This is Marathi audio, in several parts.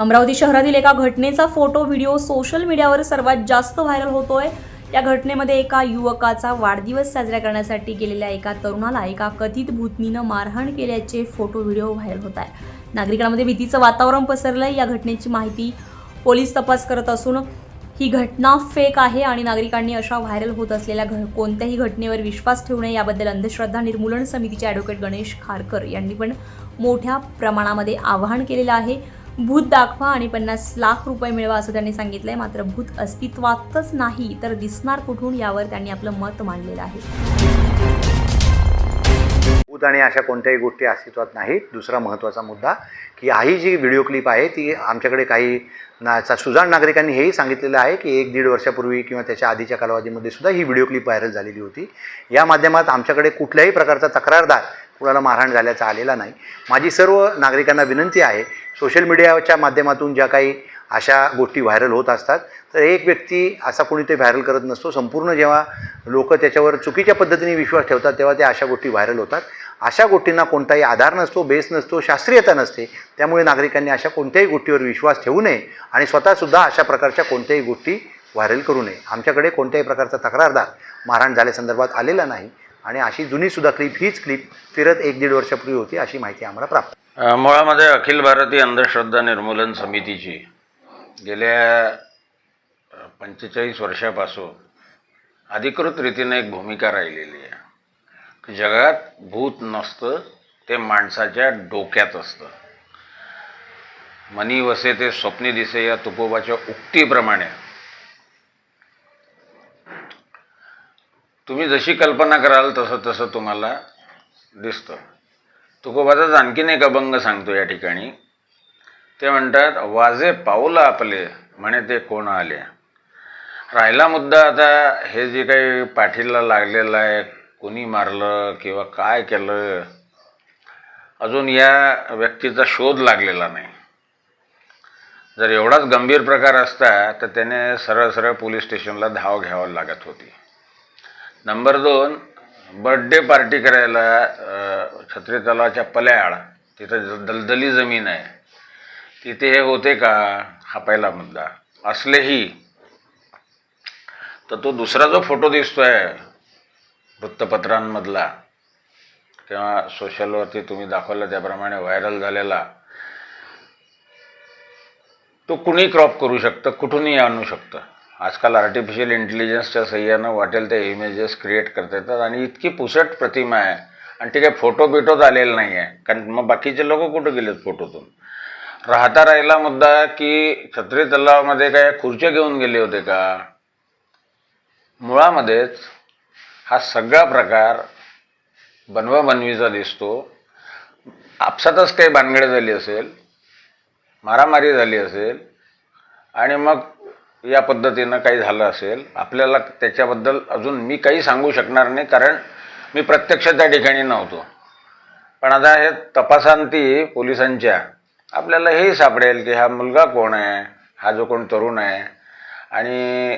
अमरावती शहरातील एका घटनेचा फोटो व्हिडिओ सोशल मीडियावर सर्वात जास्त व्हायरल होतोय. या घटनेमध्ये एका युवकाचा वाढदिवस साजरा करण्यासाठी गेलेल्या एका तरुणाला एका कथित भूतनीनं मारहाण केल्याचे फोटो व्हिडिओ व्हायरल होत आहे. नागरिकांमध्ये भीतीचं वातावरण पसरलंय. या घटनेची माहिती पोलीस तपास करत असून ही घटना फेक आहे आणि नागरिकांनी अशा व्हायरल होत असलेल्या घ कोणत्याही घटनेवर विश्वास ठेवू नये याबद्दल अंधश्रद्धा निर्मूलन समितीचे ॲडव्होकेट गणेश खारकर यांनी पण मोठ्या प्रमाणामध्ये आवाहन केलेलं आहे. भूत दाखवा आणि पन्नास लाख रुपये मिळवा असं त्यांनी सांगितलंय. मात्र भूत अस्तित्वातच नाही तर दिसणार कुठून यावर त्यांनी आपलं मत मांडलेलं आहे. भूत आणि अशा कोणत्याही गोष्टी अस्तित्वात नाहीत. दुसरा महत्त्वाचा मुद्दा की ही जी व्हिडिओ क्लिप आहे ती आमच्याकडे काही ना चा- सुजाण नागरिकांनी हेही सांगितलेलं आहे की एक दीड वर्षापूर्वी किंवा त्याच्या आधीच्या कालावधीमध्ये सुद्धा ही व्हिडिओ क्लिप व्हायरल झालेली होती. या माध्यमात आमच्याकडे कुठल्याही प्रकारचा तक्रारदार कुणाला मारहाण झाल्याचा आलेला नाही. माझी सर्व नागरिकांना विनंती आहे सोशल मीडियाच्या माध्यमातून ज्या काही अशा गोष्टी व्हायरल होत असतात तर एक व्यक्ती असा कोणी ते व्हायरल करत नसतो. संपूर्ण जेव्हा लोक त्याच्यावर चुकीच्या पद्धतीने विश्वास ठेवतात तेव्हा त्या अशा गोष्टी व्हायरल होतात. अशा गोष्टींना कोणताही आधार नसतो बेस नसतो शास्त्रीयता नसते. त्यामुळे नागरिकांनी अशा कोणत्याही गोष्टीवर विश्वास ठेवू नये आणि स्वतःसुद्धा अशा प्रकारच्या कोणत्याही गोष्टी व्हायरल करू नये. आमच्याकडे कोणत्याही प्रकारचा तक्रारदार मारहाण झाल्यासंदर्भात आलेला नाही. आणि अशी जुनीसुद्धा क्लिप हीच क्लिप फिरत एक दीड वर्षापूर्वी होती अशी माहिती आम्हाला प्राप्त मुळामध्ये अखिल भारतीय अंधश्रद्धा निर्मूलन समितीची गेल्या पंचेचाळीस वर्षापासून अधिकृत रीतीने एक भूमिका राहिलेली आहे. की जगात भूत नसतं ते माणसाच्या डोक्यात असतं. मनी वसे ते स्वप्नी दिसे या तुकोबाच्या उक्तीप्रमाणे तुम्ही जशी कल्पना कराल तसं तसं तुम्हाला दिसतं. तुकोबाचाच आणखीन एक अभंग सांगतो या ठिकाणी. ते म्हणतात वाजे पाऊलं आपले म्हणे ते कोण आले. राहिला मुद्दा आता हे जे काही पाठीला लागलेलं आहे कोणी मारलं किंवा काय केलं अजून या व्यक्तीचा शोध लागलेला नाही. जर एवढाच गंभीर प्रकार असता तर त्याने सरळ सरळ पोलीस स्टेशनला धाव घ्यावं लागत होती. नंबर दोन बर्थडे पार्टी करायला छत्री तलावाच्या पल्याळ तिथं दलदली जमीन आहे. तिथे हे होते का? हा पहिला मुद्दा. असलेही तर तो दुसरा जो फोटो दिसतोय वृत्तपत्रांमधला किंवा सोशलवरती तुम्ही दाखवला त्याप्रमाणे व्हायरल झालेला तो कुणी क्रॉप करू शकतं? कुठूनही आणू शकतं? आजकाल आर्टिफिशियल इंटेलिजन्सच्या सह्यानं वाटेल ते इमेजेस क्रिएट करता येतात आणि इतकी पुसट प्रतिमा आहे. आणि ती काही फोटो बिटोच आलेला नाही आहे कारण मग बाकीचे लोक कुठं गेलेत फोटोतून राहता राहिला मुद्दा की छत्री तलावामध्ये काय खुर्च्या घेऊन गेले होते का? मुळामध्येच हा सगळा प्रकार बनवाबनवीचा दिसतो. आपसातच काही भानगड झाली असेल मारामारी झाली असेल आणि मग या पद्धतीनं काही झालं असेल आपल्याला त्याच्याबद्दल अजून मी काही सांगू शकणार नाही कारण मी प्रत्यक्ष त्या ठिकाणी नव्हतो. पण आता हे तपासांती पोलिसांच्या आपल्याला हेही सापडेल की हा मुलगा कोण आहे हा जो कोण तरुण आहे आणि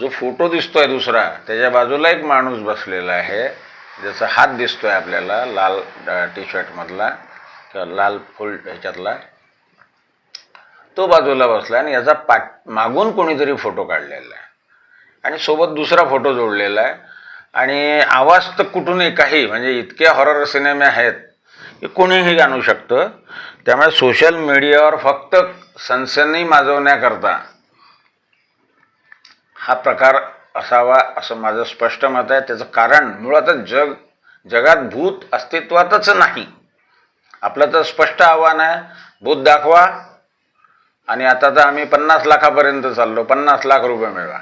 जो फोटो दिसतो आहे दुसरा त्याच्या बाजूला एक माणूस बसलेला आहे ज्याचा हात दिसतो आहे आपल्याला लाल टी शर्टमधला किंवा लाल फुल ह्याच्यातला. तो बाजूला बसला आणि याचा पाठ मागून कोणीतरी फोटो काढलेला आहे. आणि सोबत दुसरा फोटो जोडलेला आहे. आणि आवाज तर कुठूनही काही म्हणजे इतके हॉरर सिनेमे आहेत की कोणीही आणू शकतं. त्यामुळे सोशल मीडियावर फक्त सनसनी माजवण्याकरता हा प्रकार असावा असं माझं स्पष्ट मत आहे. त्याचं कारण मुळातच जग जगात भूत अस्तित्वातच नाही. आपलं तर स्पष्ट आव्हान आहे. भूत दाखवा. आणि आता तर आम्ही पन्नास लाखापर्यंत चाललो. पन्नास लाख रुपये मिळवा.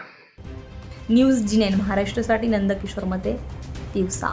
न्यूज जिनेन महाराष्ट्रासाठी नंदकिशोर मते दिवसा.